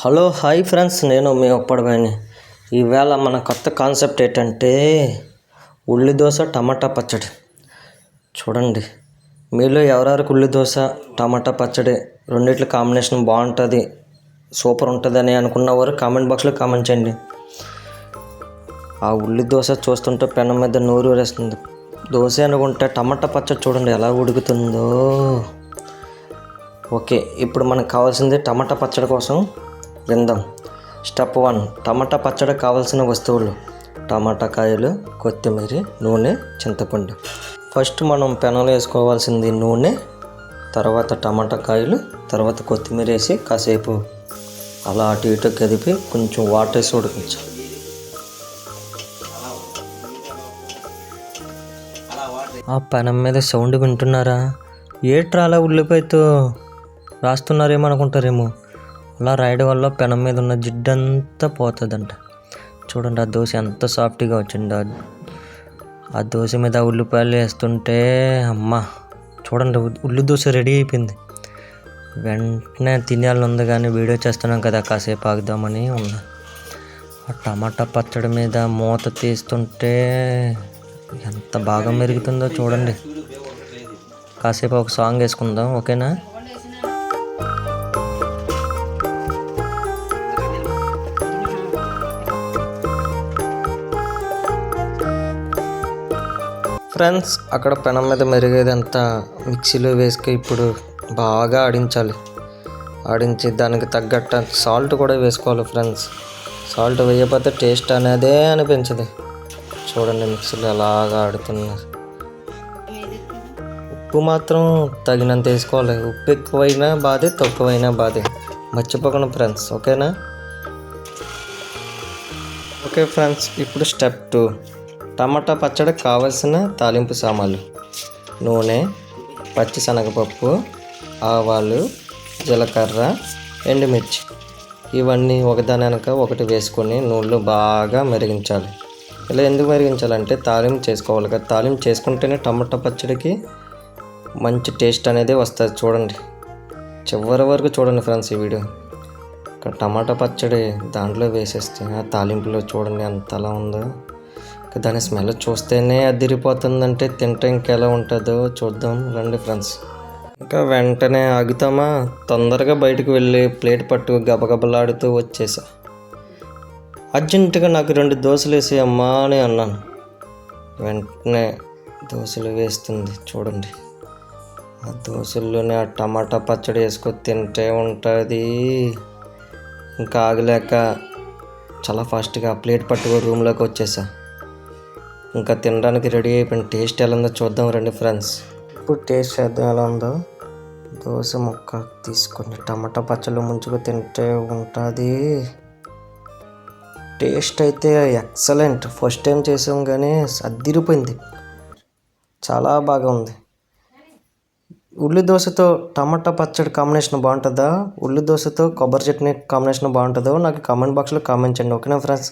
Hello hi friends నేను మీ ఒప్పడమని ఈవేళ మన కొత్త కాన్సెప్ట్ ఏంటంటే ఉల్లి దోశ టమాటా పచ్చడి. చూడండి మీలో ఎవరెవరికి ఉల్లి దోశ టమాటా పచ్చడి రెండిట్ల కాంబినేషన్ బాగుంటుంది సూపర్ ఉంటుందని అనుకున్నవారు కామెంట్ బాక్స్లో కామెంట్ చేయండి. ఆ ఉల్లి దోశ చూస్తుంటే పెనం మీద నోరు వేస్తుంది. దోశ అనుకుంటే టమాటా పచ్చడి చూడండి ఎలా ఉడుకుతుందో. ఓకే ఇప్పుడు మనకు కావాల్సింది టమాటా పచ్చడి కోసం విందాం. స్టెప్ వన్ టమాటా పచ్చడి కావాల్సిన వస్తువులు. టమాటా కాయలు కొత్తిమీర నూనె చింతపండు. ఫస్ట్ మనం పెనంలో వేసుకోవాల్సింది నూనె తర్వాత టమాటా కాయలు తర్వాత కొత్తిమీర వేసి కాసేపు అలా అటు ఇటు కదిపి కొంచెం వాటర్ వేసి ఉడికించాలి. ఆ పెనం మీద సౌండ్ వింటున్నారా? ఏట్రా అలా ఉల్లిపాయతో రాస్తున్నారేమో అనుకుంటారేమో. అలా రాయడం వల్ల పెనం మీద ఉన్న జిడ్డంతా పోతుందంట. చూడండి ఆ దోశ ఎంత సాఫ్ట్గా వచ్చిందో. ఆ- దోశ మీద ఉల్లిపాయలు వేస్తుంటే అమ్మ చూడండి ఉల్లి దోశ రెడీ అయిపోయింది. వెంటనే తినేయాలని ఉంది కానీ వీడియో చేస్తున్నాం కదా కాసేపు ఆగుదామని ఉన్నా. ఆ టమాటా పచ్చడి మీద మూత తీస్తుంటే ఎంత బాగా మెరుగుతుందో చూడండి. కాసేపు ఒక సాంగ్ వేసుకుందాం ఓకేనా? ఫ్రెండ్స్ అక్కడ పెనం మీద మెరిగేదంతా మిక్సీలో వేసుకు ఇప్పుడు బాగా ఆడించాలి. ఆడించి దానికి తగ్గట్ట సాల్ట్ కూడా వేసుకోవాలి ఫ్రెండ్స్. సాల్ట్ వేయకపోతే టేస్ట్ అనేదే అనిపించదు. చూడండి మిక్సీలో ఎలాగా ఆడుతున్నారు. ఉప్పు మాత్రం తగినంత వేసుకోవాలి. ఉప్పు ఎక్కువైనా బాధే తక్కువైనా బాధే. మర్చిపోకండి ఫ్రెండ్స్ ఓకేనా? ఓకే ఫ్రెండ్స్ ఇప్పుడు స్టెప్ టూ. టమాటా పచ్చడికి కావలసిన తాలింపు సామాన్లు. నూనె పచ్చి శనగపప్పు ఆవాలు జీలకర్ర ఎండుమిర్చి. ఇవన్నీ ఒకదాని వెనక ఒకటి వేసుకొని నూనెలో బాగా మరిగించాలి. ఇలా ఎందుకు మెరిగించాలంటే తాలింపు చేసుకోవాలి కదా. తాలింపు చేసుకుంటేనే టమాటా పచ్చడికి మంచి టేస్ట్ అనేది వస్తుంది చూడండి. చివరి వరకు చూడండి ఫ్రెండ్స్ ఈ వీడియో. ఇక్కడ టమాటా పచ్చడి దాంట్లో వేసేస్తే ఆ తాలింపులో చూడండి ఎంత అలా ఉందో. దాని స్మెల్ చూస్తేనే అదిరిపోతుందంటే తింటే ఇంకెలా ఉంటుందో చూద్దాం రండి ఫ్రెండ్స్. ఇంకా వెంటనే ఆగుతామా? తొందరగా బయటకు వెళ్ళి ప్లేట్ పట్టు గబగబలాడుతూ వచ్చేసా. అర్జెంటుగా నాకు రెండు దోశలు వేసి అమ్మా అని అన్నాను. వెంటనే దోశలు వేస్తుంది చూడండి. ఆ దోశల్లోనే ఆ టమాటా పచ్చడి వేసుకొని తింటే ఉంటుంది. ఇంకా ఆగలేక చాలా ఫాస్ట్గా ప్లేట్ పట్టుకొని రూమ్లోకి వచ్చేసా. ఇంకా తినడానికి రెడీ అయిపోయిన టేస్ట్ ఎలా ఉందో చూద్దాం రండి ఫ్రెండ్స్ ఇప్పుడు టేస్ట్ చేద్దాం ఎలా ఉందో. దోశ ముక్క తీసుకొని టమాటా పచ్చళ్ళు ముంచుకు తింటే ఉంటుంది. టేస్ట్ అయితే ఎక్సలెంట్ ఫస్ట్ టైం చేసాం కానీ అద్దిరిపోయింది చాలా బాగా ఉంది. ఉల్లి దోశతో టమాటా పచ్చడి కాంబినేషన్ బాగుంటుందా? ఉల్లి దోశతో కొబ్బరి చట్నీ కాంబినేషన్ బాగుంటుందో నాకు కామెంట్ బాక్స్లో కామెంట్ చేయండి. ఓకేనా ఫ్రెండ్స్